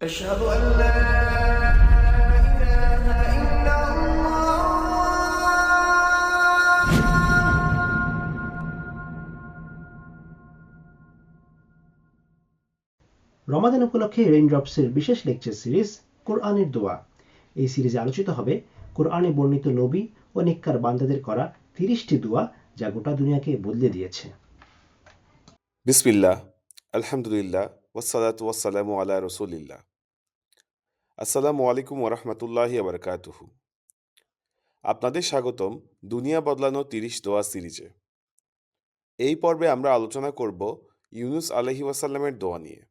أشهد أن لا إله إلا الله রমাদান উপলক্ষে রেইনড্রপসের বিশেষ lecture series কোরআনের দোয়া এই সিরিজে আলোচিত হবে কোরআনে বর্ণিত নবী ও নিক্কার বান্দাদের করা তিরিশটি দোয়া যা গোটা দুনিয়াকে বদলে দিয়েছে বিসমিল্লাহ আলহামদুলিল্লাহ ওয়াসালাত ওয়াসালামু আলা রসুলিল্লাহ আসসালামু আলাইকুম ওরহমতুল্লাহি আবরকাতুহু। আপনাদের স্বাগতম দুনিয়া বদলানো তিরিশ দোয়া সিরিজে। এই পর্বে আমরা আলোচনা করব ইউনুস আলহি ওয়াসাল্লামের দোয়া নিয়ে।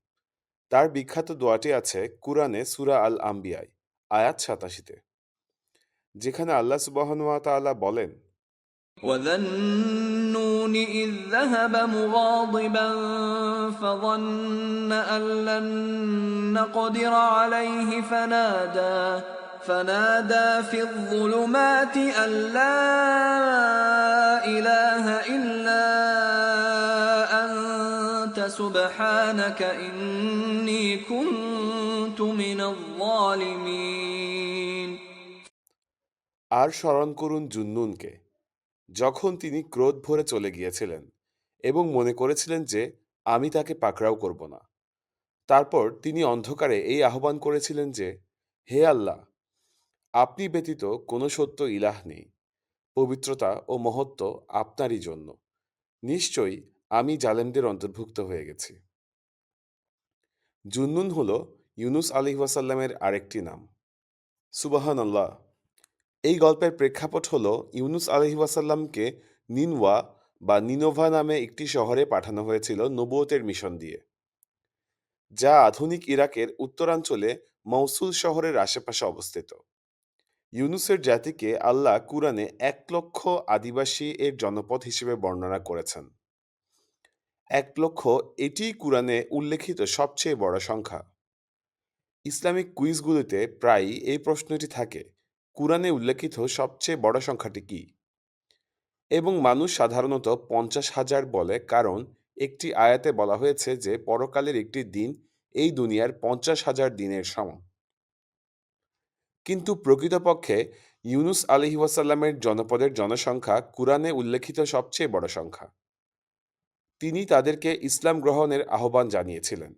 তার বিখ্যাত দোয়াটি আছে কুরআনে সুরা আল আম্বিয়ায় আয়াত সাতাশিতে। যেখানে আল্লাহ সুবাহনুয়া তাআলা বলেন وذا النون إذ ذهب مغاضبا فظن أن لن نقدر عليه فنادى فنادى في الظلمات أن لا إله إلا أنت سبحانك إني كنت من الظالمين আর স্মরণ করুন জুন্নুনকে যখন তিনি ক্রোধ ভরে চলে গিয়েছিলেন এবং মনে করেছিলেন যে আমি তাকে পাকড়াও করব না। তারপর তিনি অন্ধকারে এই আহ্বান করেছিলেন যে, হে আল্লাহ, আপনি ব্যতীত কোনো সত্য ইলাহ নেই। পবিত্রতা ও মহত্ব আপনারই জন্য। নিশ্চয়ই আমি জালেমদের অন্তর্ভুক্ত হয়ে গেছি। জুন্নুন হল ইউনুস আলী ওয়াসাল্লামের আরেকটি নাম। সুবাহান আল্লাহ এই গল্পের প্রেক্ষাপট হল ইউনুস আলহি ওয়াসাল্লামকে নিনওয়া বা নিনোভা নামে একটি শহরে পাঠানো হয়েছিল নবুয়তের মিশন দিয়ে, যা আধুনিক ইরাকের উত্তরাঞ্চলে মৌসুল শহরের আশেপাশে অবস্থিত। ইউনুসের জাতিকে আল্লাহ কুরআনে এক লক্ষ আদিবাসী এর জনপদ হিসেবে বর্ণনা করেছেন। এক লক্ষ এটিই কুরআনে উল্লেখিত সবচেয়ে বড় সংখ্যা। ইসলামিক কুইজগুলিতে প্রায়ই এই প্রশ্নটি থাকে কুরআনে উল্লেখিত সবচেয়ে বড় সংখ্যাটি কি? এবং মানুষ সাধারণত পঞ্চাশ হাজার বলে কারণ একটি আয়াতে বলা হয়েছে যে, পরকালের একটি দিন এই দুনিয়ার পঞ্চাশ হাজার দিনের সম কিন্তু প্রকৃতপক্ষে ইউনুস আলহি ওয়াসাল্লামের জনপদের জনসংখ্যা কুরআনে উল্লেখিত সবচেয়ে বড় সংখ্যা। তিনি তাদেরকে ইসলাম গ্রহণের আহ্বান জানিয়েছিলেন।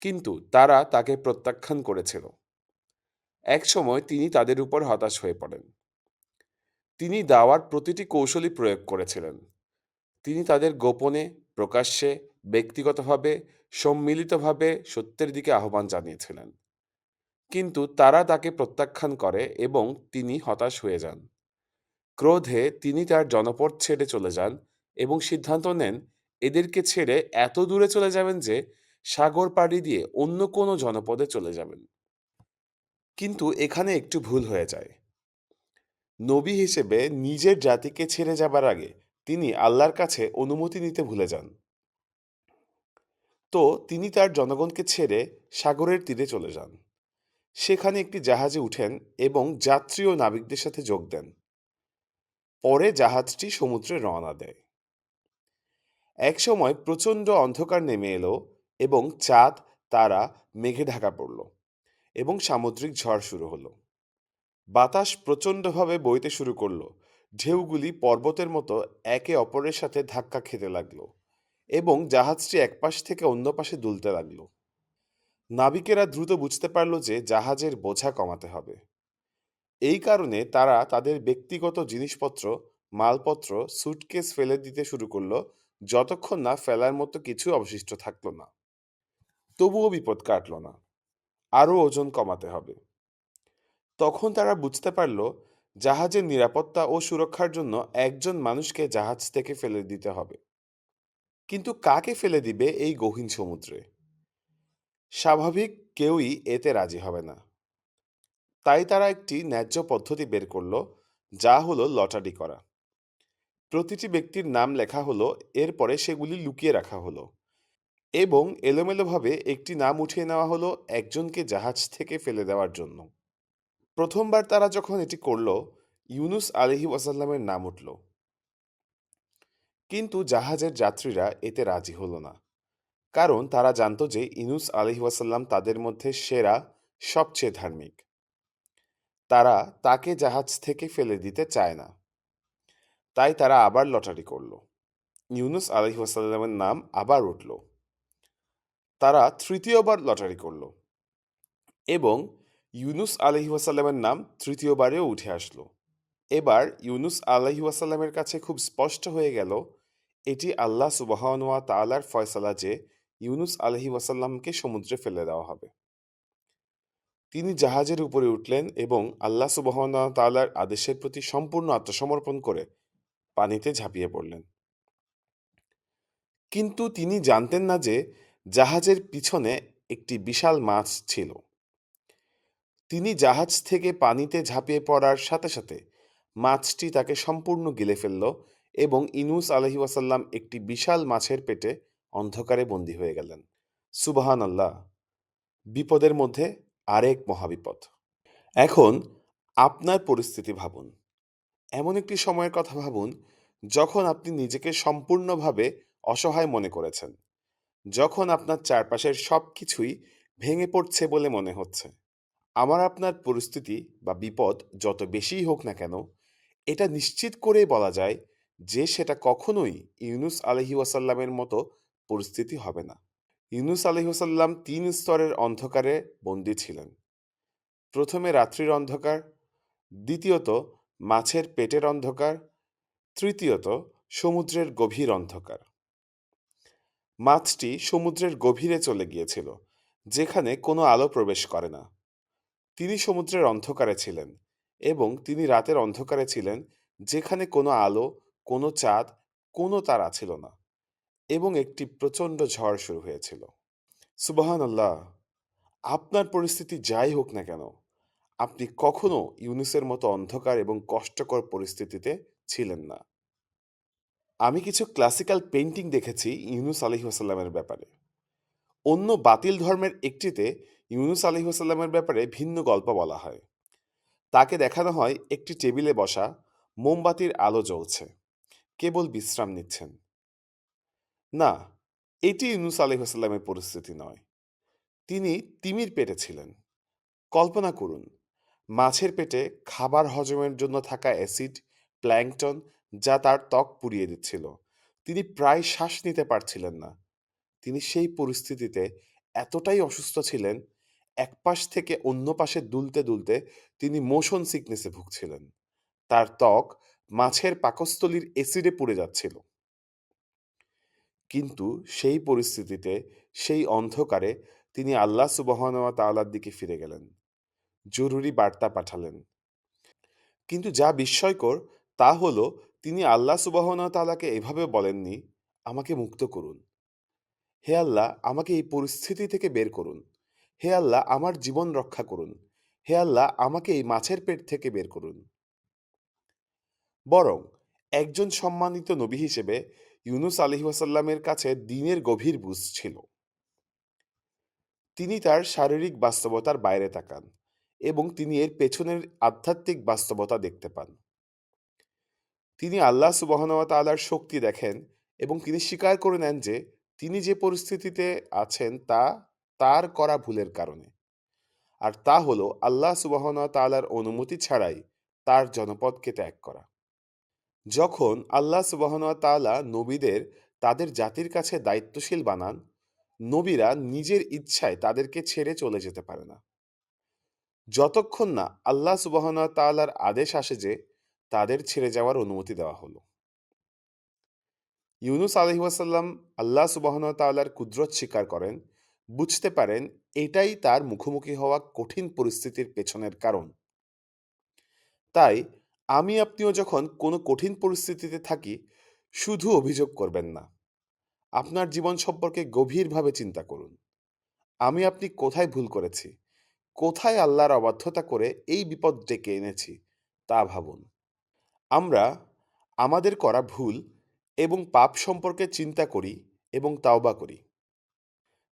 কিন্তু তারা তাকে প্রত্যাখ্যান করেছিল। একসময় তিনি তাদের উপর হতাশ হয়ে পড়েন। তিনি দাওয়ার প্রতিটি কৌশলই প্রয়োগ করেছিলেন। তিনি তাদের গোপনে, প্রকাশ্যে, ব্যক্তিগতভাবে, সম্মিলিতভাবে সত্যের দিকে আহ্বান জানিয়েছিলেন। কিন্তু তারা তাকে প্রত্যাখ্যান করে এবং তিনি হতাশ হয়ে যান। ক্রোধে তিনি তার জনপদ ছেড়ে চলে যান এবং সিদ্ধান্ত নেন, এদেরকে ছেড়ে এত দূরে চলে যাবেন যে সাগর পাড়ি দিয়ে অন্য কোনো জনপদে চলে যাবেন। কিন্তু এখানে একটু ভুল হয়ে যায়। নবী হিসেবে নিজের জাতিকে ছেড়ে যাবার আগে তিনি আল্লাহর কাছে অনুমতি নিতে ভুলে যান। তো তিনি তার জনগণকে ছেড়ে সাগরের তীরে চলে যান। সেখানে একটি জাহাজে উঠেন এবং যাত্রী ও নাবিকদের সাথে যোগ দেন। পরে জাহাজটি সমুদ্রে রওনা দেয়। একসময় প্রচণ্ড অন্ধকার নেমে এলো এবং চাঁদ, তারা, মেঘে ঢাকা পড়ল। এবং সামুদ্রিক ঝড় শুরু হলো। বাতাস প্রচণ্ডভাবে বইতে শুরু করল। ঢেউগুলি পর্বতের মতো একে অপরের সাথে ধাক্কা খেতে লাগল এবং জাহাজটি এক পাশ থেকে অন্য পাশে দুলতে লাগল। নাবিকেরা দ্রুত বুঝতে পারল যে জাহাজের বোঝা কমাতে হবে। এই কারণে তারা তাদের ব্যক্তিগত জিনিসপত্র, মালপত্র সুটকেস ফেলে দিতে শুরু করল যতক্ষণ না ফেলার মতো কিছু অবশিষ্ট থাকল না। তবুও বিপদ কাটল না। আরও ওজন কমাতে হবে। তখন তারা বুঝতে পারল, জাহাজের নিরাপত্তা ও সুরক্ষার জন্য একজন মানুষকে জাহাজ থেকে ফেলে দিতে হবে। কিন্তু কাকে ফেলে দিবে এই গহীন সমুদ্রে? স্বাভাবিক কেউই এতে রাজি হবে না। তাই তারা একটি ন্যায্য পদ্ধতি বের করল, যা হলো লটারি করা। প্রতিটি ব্যক্তির নাম লেখা হলো, এরপরে সেগুলি লুকিয়ে রাখা হলো। এবং এলোমেলোভাবে একটি নাম উঠিয়ে নেওয়া হলো একজনকে জাহাজ থেকে ফেলে দেওয়ার জন্য। প্রথমবার তারা যখন এটি করল, ইউনুস আলহি ওয়াসাল্লামের নাম উঠল। কিন্তু জাহাজের যাত্রীরা এতে রাজি হলো না। কারণ তারা জানতো যে ইনুস আলহি ওয়াসাল্লাম তাদের মধ্যে সেরা, সবচেয়ে ধার্মিক। তারা তাকে জাহাজ থেকে ফেলে দিতে চায় না। তাই তারা আবার লটারি করল। ইউনুস আলহি ওয়াসাল্লামের নাম আবার উঠল। তারা তৃতীয়বার লটারি করল এবং ইউনুস আলহি ওয়াসাল্লামের নাম তৃতীয়বারেও উঠে আসলো। এবার ইউনুস আলহি ওয়াসাল্লামের কাছে খুব স্পষ্ট হয়ে গেল, এটি আল্লাহ সুবাহানুয়া তালার ফয়সালা যে ইউনুস আলহি ওয়াসাল্লামকে সমুদ্রে ফেলে দেওয়া হবে। তিনি জাহাজের উপরে উঠলেন এবং আল্লাহ সুবাহানুয়া তালার আদেশের প্রতি সম্পূর্ণ আত্মসমর্পণ করে পানিতে ঝাঁপিয়ে পড়লেন। কিন্তু তিনি জানতেন না যে জাহাজের পিছনে একটি বিশাল মাছ ছিল। তিনি জাহাজ থেকে পানিতে ঝাঁপিয়ে পড়ার সাথে সাথে মাছটি তাকে সম্পূর্ণ গিলে ফেলল এবং ইনুস আলহি ওয়াসাল্লাম একটি বিশাল মাছের পেটে অন্ধকারে বন্দী হয়ে গেলেন। সুবাহান আল্লাহ বিপদের মধ্যে আরেক মহাবিপদ। এখন আপনার পরিস্থিতি ভাবুন। এমন একটি সময়ের কথা ভাবুন যখন আপনি নিজেকে সম্পূর্ণভাবে অসহায় মনে করেছেন। যখন আপনার চারপাশের সব কিছুই ভেঙে পড়ছে বলে মনে হচ্ছে। আমার আপনার পরিস্থিতি বা বিপদ যত বেশিই হোক না কেন, এটা নিশ্চিত করেই বলা যায় যে সেটা কখনোই ইউনুস আলহি ওয়াসাল্লামের মতো পরিস্থিতি হবে না। ইউনুস আলহি ওয়াসাল্লাম তিন স্তরের অন্ধকারে বন্দী ছিলেন। প্রথমে রাত্রির অন্ধকার, দ্বিতীয়ত মাছের পেটের অন্ধকার, তৃতীয়ত সমুদ্রের গভীর অন্ধকার। মাছটি সমুদ্রের গভীরে চলে গিয়েছিল, যেখানে কোনো আলো প্রবেশ করে না। তিনি সমুদ্রের অন্ধকারে ছিলেন এবং তিনি রাতের অন্ধকারে ছিলেন, যেখানে কোনো আলো, কোনো চাঁদ, কোনো তারা ছিল না এবং একটি প্রচণ্ড ঝড় শুরু হয়েছিল। সুবাহান আল্লাহ আপনার পরিস্থিতি যাই হোক না কেন, আপনি কখনো ইউনুসের মতো অন্ধকার এবং কষ্টকর পরিস্থিতিতে ছিলেন না। আমি কিছু ক্লাসিক্যাল পেন্টিং দেখেছি ইউনুস আলহিহাসাল্লামের ব্যাপারে। অন্য বাতিল ধর্মের একটিতে ইউনুস আলহিহাসাল্লামের ব্যাপারে ভিন্ন গল্প বলা হয়। তাকে দেখানো হয় একটি টেবিলে বসা মোমবাতির আলো জ্বলছে, কেবল বিশ্রাম নিচ্ছেন। না, এটি ইউনুস আলহিহাসাল্লামের পরিস্থিতি নয়। তিনি তিমির পেটে ছিলেন। কল্পনা করুন, মাছের পেটে খাবার হজমের জন্য থাকা অ্যাসিড, প্ল্যাংটন যা তার ত্বক পুড়িয়ে দিচ্ছিল। তিনি প্রায় শ্বাস নিতে পারছিলেন না। তিনি সেই পরিস্থিতিতে এতটাই অসুস্থ ছিলেন, এক পাশ থেকে অন্য পাশে দুলতে দুলতে তিনি মোশন সিকনেসে ভুগছিলেন। তার ত্বক মাছের পাকস্থলীর এসিডে পুড়ে যাচ্ছিল। কিন্তু সেই পরিস্থিতিতে, সেই অন্ধকারে তিনি আল্লাহ সুবহানাহু ওয়া তাআলার দিকে ফিরে গেলেন। জরুরি বার্তা পাঠালেন। কিন্তু যা বিস্ময়কর তা হলো তিনি আল্লাহ সুবহানাহু ওয়া তাআলাকে এভাবে বলেননি, আমাকে মুক্ত করুন। হে আল্লাহ, আমাকে এই পরিস্থিতি থেকে বের করুন। হে আল্লাহ, আমার জীবন রক্ষা করুন। হে আল্লাহ, আমাকে এই মাছের পেট থেকে বের করুন। বরং একজন সম্মানিত নবী হিসেবে ইউনুস আলহি ওয়াসাল্লামের কাছে দিনের গভীর বুঝ ছিল। তিনি তার শারীরিক বাস্তবতার বাইরে তাকান এবং তিনি এর পেছনের আধ্যাত্মিক বাস্তবতা দেখতে পান। তিনি আল্লাহ সুবহানাহু তালার শক্তি দেখেন এবং তিনি স্বীকার করে নেন যে তিনি যে পরিস্থিতিতে আছেন তা তার করা ভুলের কারণে। আর তা হলো আল্লাহ সুবহানাহু তালার অনুমতি ছাড়াই তার জনপদকে ত্যাগ করা। যখন আল্লাহ সুবহানাহু তাআলা নবীদের তাদের জাতির কাছে দায়িত্বশীল বানান, নবীরা নিজের ইচ্ছায় তাদেরকে ছেড়ে চলে যেতে পারে না। যতক্ষণ না আল্লাহ সুবহানাহু তালার আদেশ আসে যে তাদের ছেড়ে যাওয়ার অনুমতি দেওয়া হলো। ইউনুস আলহি ওয়াসাল্লাম আল্লাহ সুবহানাহু তাআলার কুদরত স্বীকার করেন, বুঝতে পারেন এটাই তার মুখোমুখি হওয়া কঠিন পরিস্থিতির পেছনের কারণ। তাই আমি আপনিও যখন কোনো কঠিন পরিস্থিতিতে থাকি, শুধু অভিযোগ করবেন না। আপনার জীবন সম্পর্কে গভীরভাবে চিন্তা করুন। আমি আপনি কোথায় ভুল করেছি? কোথায় আল্লাহর অবাধ্যতা করে এই বিপদ ডেকে এনেছি, তা ভাবুন। আমরা আমাদের করা ভুল এবং পাপ সম্পর্কে চিন্তা করি এবং তাওবা করি।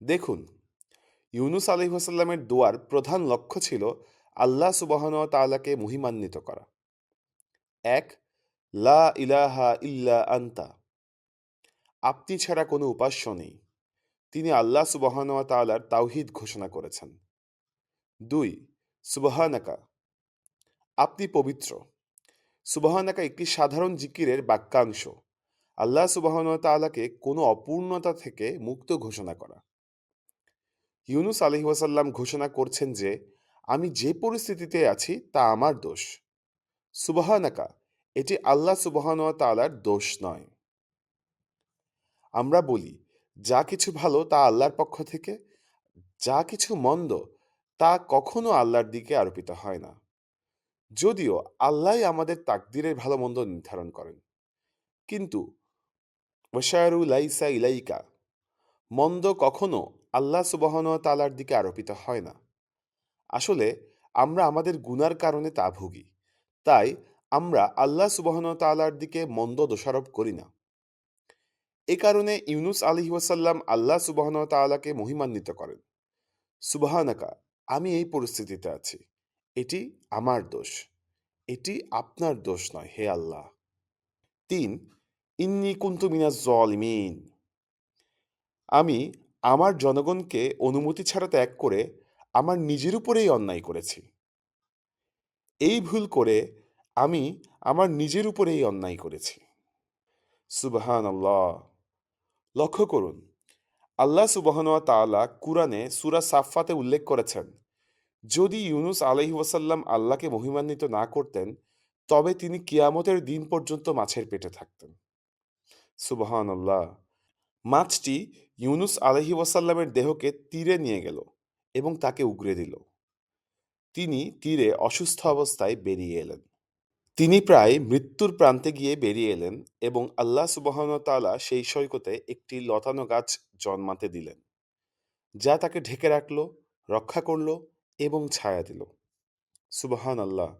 দেখুন, ইউনুস আলহিহাসাল্লামের দোয়ার প্রধান লক্ষ্য ছিল আল্লাহ সুবাহন তাআলাকে মহিমান্বিত করা। এক, লা ইলাহা ইল্লা আন্তা। আপনি ছাড়া কোনো উপাস্য নেই। তিনি আল্লাহ সুবহান ওয়া তাআলার তাওহিদ ঘোষণা করেছেন। দুই, সুবহানাকা। আপনি পবিত্র। সুবহানাকা একটি সাধারণ জিকিরের বাক্যাংশ। আল্লাহ সুবহান ওয়া তাআলাকে কোনো অপূর্ণতা থেকে মুক্ত ঘোষণা করা। ইউনুস আলহি ওয়াসাল্লাম ঘোষণা করছেন যে, আমি যে পরিস্থিতিতে আছি, তা আমার দোষ। সুবহানাকা, এটি আল্লাহ সুবহান ওয়া তাআলার দোষ নয়। আমরা বলি, যা কিছু ভালো, তা আল্লাহর পক্ষ থেকে, যা কিছু মন্দ, তা কখনো আল্লাহর দিকে আরোপিত হয় না। যদিও আল্লাহই আমাদের তাকদিরের ভালো মন্দ নির্ধারণ করেন। কিন্তু ওয়াশারু লাইসা ইলাইকা, মন্দ কখনো আল্লাহ সুবহান ওয়া তাআলার দিকে আরোপিত হয় না। আসলে আমরা আমাদের গুনার কারণে তা ভুগি, তাই আমরা আল্লাহ সুবহান ওয়া তাআলার দিকে মন্দ দোষারোপ করি না। এ কারণে ইউনুস আলহি ওয়াসাল্লাম আল্লাহ সুবহান ওয়া তাআলাকে মহিমান্বিত করেন। সুবহানাকা, আমি এই পরিস্থিতিতে আছি। এটি আমার দোষ। এটি আপনার দোষ নয়, হে আল্লাহ। তিন, ইন্নি কুন্তু মিনাজ জলিমিন আমি আমার জনগণকে অনুমতি ছাড়া ত্যাগ করে আমার নিজের উপরেই অন্যায় করেছি। এই ভুল করে আমি আমার নিজের উপরেই অন্যায় করেছি। সুবহান আল্লাহ লক্ষ্য করুন, আল্লাহ সুবহানুয়া তাআলা কুরআনে সুরা সাফফাতে উল্লেখ করেছেন যদি ইউনুস আলাইহি ওয়াসাল্লাম আল্লাহকে মহিমান্বিত না করতেন, তবে তিনি কিয়ামতের দিন পর্যন্ত মাছের পেটে থাকতেন। সুবহান আল্লাহ মাছটি ইউনুস আলহি ওয়াসাল্লামের দেহকে তীরে নিয়ে গেল এবং তাকে উগরে দিল। তিনি তীরে অসুস্থ অবস্থায় বেরিয়ে এলেন। তিনি প্রায় মৃত্যুর প্রান্তে গিয়ে বেরিয়ে এলেন এবং আল্লাহ সুবহান তাআলা সেই সৈকতে একটি লতানো গাছ জন্মাতে দিলেন, যা তাকে ঢেকে রাখল, রক্ষা করল এবং ছায়া দিল। সুবহান আল্লাহ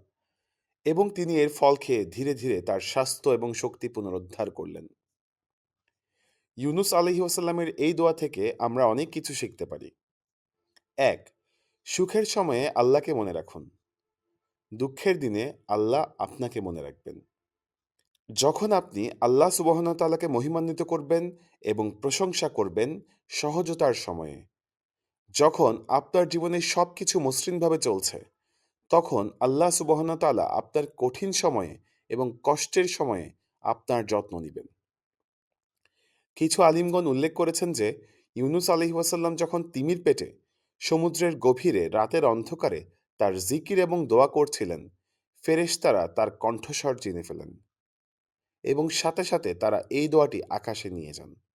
এবং তিনি এর ফল খেয়ে ধীরে ধীরে তার স্বাস্থ্য এবং শক্তি পুনরুদ্ধার করলেন। ইউনুস আলহি ওসাল্লামের এই দোয়া থেকে আমরা অনেক কিছু শিখতে পারি। এক, সুখের সময়ে আল্লাহকে মনে রাখুন। দুঃখের দিনে আল্লাহ আপনাকে মনে রাখবেন। যখন আপনি আল্লাহ সুবহানতালাকে মহিমান্বিত করবেন এবং প্রশংসা করবেন সহজতার সময়ে। যখন আপনার জীবনে সব কিছু মসৃণভাবে চলছে, তখন আল্লাহ সুবহানতালা আপনার কঠিন সময়ে এবং কষ্টের সময়ে আপনার যত্ন নেবেন। কিছু আলিমগণ উল্লেখ করেছেন যে, ইউনুস আলহি ওয়াসাল্লাম যখন তিমির পেটে সমুদ্রের গভীরে রাতের অন্ধকারে তার জিকির এবং দোয়া করছিলেন, ফেরেশতারা তার কণ্ঠস্বর চিনে ফেলেন এবং সাথে সাথে তারা এই দোয়াটি আকাশে নিয়ে যান।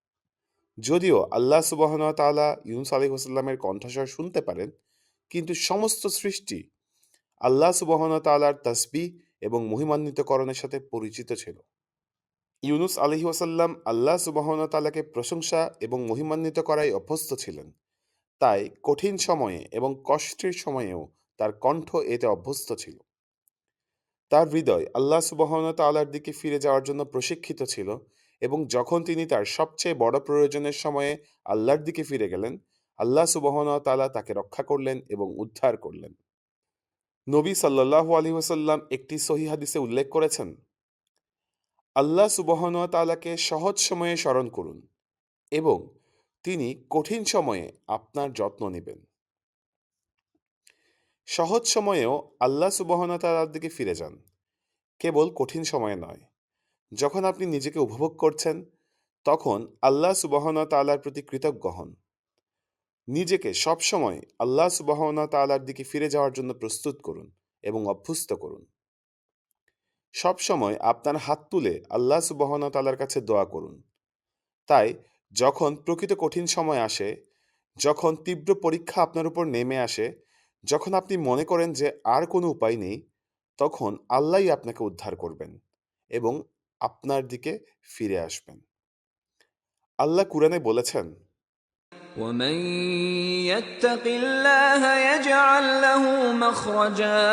যদিও আল্লাহ সুবাহন তাআলা ইউনুস আলী ওসাল্লামের কণ্ঠস্বর শুনতে পারেন, কিন্তু সমস্ত সৃষ্টি আল্লাহ সুবাহন তাআলার তসবি এবং মহিমান্বিতকরণের সাথে পরিচিত ছিল। ইউনুস আলহি ওসাল্লাম আল্লাহ সুবাহন তাআলাকে প্রশংসা এবং মহিমান্বিত করায় অভ্যস্ত ছিলেন। তাই কঠিন সময়ে এবং কষ্টের সময়েও তার কণ্ঠ এতে অভ্যস্ত ছিল। তার হৃদয় আল্লাহ সুবহান তাআলার দিকে ফিরে যাওয়ার জন্য প্রশিক্ষিত ছিল এবং যখন তিনি তার সবচেয়ে বড় প্রয়োজনের সময়ে আল্লাহর দিকে ফিরে গেলেন, আল্লাহ সুবহান তাআলা তাকে রক্ষা করলেন এবং উদ্ধার করলেন। নবী সাল্লাল্লাহু আলাইহি ওয়াসাল্লাম একটি সহি হাদিসে উল্লেখ করেছেন, আল্লাহ সুবহান তাআলাকে সহজ সময়ে স্মরণ করুন এবং তিনি কঠিন সময়ে আপনার যত্ন নেবেন। সহজ সময়েও আল্লাহ সুবহনতালার দিকে ফিরে যান, কেবল কঠিন সময়ে নয়। যখন আপনি নিজেকে উপভোগ করছেন, তখন আল্লাহ সুবহন তালার প্রতি কৃতজ্ঞ হন। নিজেকে সবসময় আল্লাহ সুবহন তালার দিকে ফিরে যাওয়ার জন্য প্রস্তুত করুন এবং অভ্যস্ত করুন। সবসময় আপনার হাত তুলে আল্লাহ সুবহন তালার কাছে দোয়া করুন। তাই যখন প্রকৃত কঠিন সময় আসে, যখন তীব্র পরীক্ষা আপনার উপর নেমে আসে, যখন আপনি মনে করেন যে আর কোনো উপায় নেই, তখন আল্লাহই আপনাকে উদ্ধার করবেন এবং আপনার দিকে ফিরে আসবেন আল্লাহ কুরআনে বলেছেন ومن يتق الله يجعل له مخرجا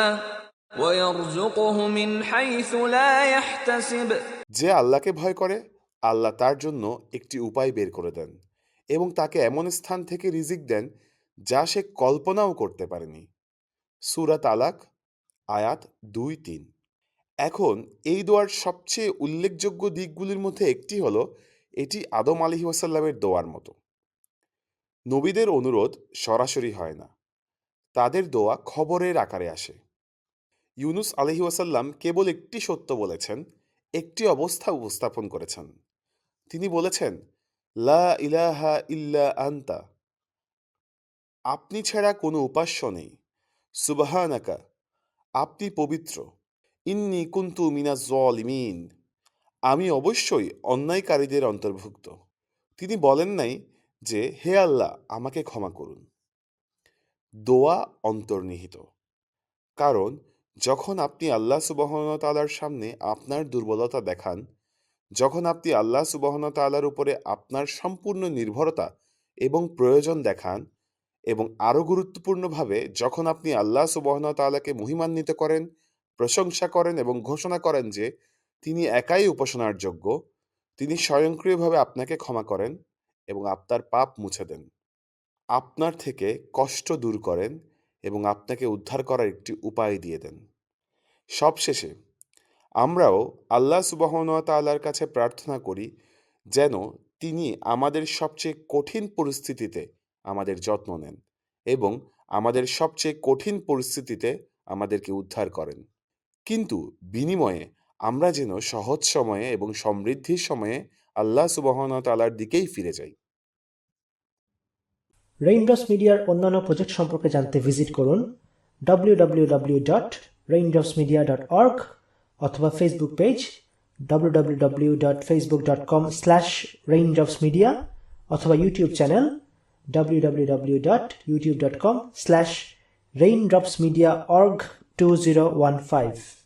ويرزقه من حيث لا يحتسب যে আল্লাহকে ভয় করে আল্লাহ তার জন্য একটি উপায় বের করে দেন এবং তাকে এমন স্থান থেকে রিজিক দেন যা সে কল্পনাও করতে পারেনি সুরা তালাক আয়াত দুই তিন এখন এই দোয়ার সবচেয়ে উল্লেখযোগ্য দিকগুলির মধ্যে একটি হলো, এটি আদম আলহি ওয়াসাল্লামের দোয়ার মতো। নবীদের অনুরোধ সরাসরি হয় না। তাদের দোয়া খবরের আকারে আসে। ইউনুস আলহি ওয়াসাল্লাম কেবল একটি সত্য বলেছেন, একটি অবস্থা উপস্থাপন করেছেন। তিনি বলেছেন, লা ইলাহা ইল্লা আন্তা। আপনি ছাড়া কোনো উপাস্য নেই। সুবাহানাকা, আপনি পবিত্র। ইন্নি কুন্তু মিনা জলিমিন আমি অবশ্যই অন্যায়কারীদের অন্তর্ভুক্ত। তিনি বলেন নাই যে, হে আল্লাহ, আমাকে ক্ষমা করুন। দোয়া অন্তর্নিহিত। কারণ, যখন আপনি আল্লাহ সুবহনতালার সামনে আপনার দুর্বলতা দেখান, যখন আপনি আল্লাহ সুবহনতালার উপরে আপনার সম্পূর্ণ নির্ভরতা এবং প্রয়োজন দেখান এবং আরও গুরুত্বপূর্ণভাবে যখন আপনি আল্লাহ সুবহনতালাকে মহিমান্বিত করেন প্রশংসা করেন এবং ঘোষণা করেন যে তিনি একাই উপাসনার যোগ্য, তিনি স্বয়ংক্রিয়ভাবে আপনাকে ক্ষমা করেন এবং আপনার পাপ মুছে দেন। আপনার থেকে কষ্ট দূর করেন এবং আপনাকে উদ্ধার করার একটি উপায় দিয়ে দেন। সবশেষে, আমরাও আল্লাহ সুবাহতাল্লার কাছে প্রার্থনা করি যেন তিনি আমাদের সবচেয়ে কঠিন পরিস্থিতিতে আমাদের যত্ন নেন এবং আমাদের সবচেয়ে কঠিন পরিস্থিতিতে আমাদেরকে উদ্ধার করেন। কিন্তু বিনিময়ে আমরা যেন সহজ সময়ে এবং সমৃদ্ধির সময়ে আল্লাহ সুবাহতালার দিকেই ফিরে যাই। রেইনড্রপস মিডিয়ার অন্যান্য প্রজেক্ট সম্পর্কে জানতে ভিজিট করুন www.raindropsmedia.org অথবা ফেসবুক পেজ www.facebook.com/raindropsmedia অথবা ইউটিউব চ্যানেল 2015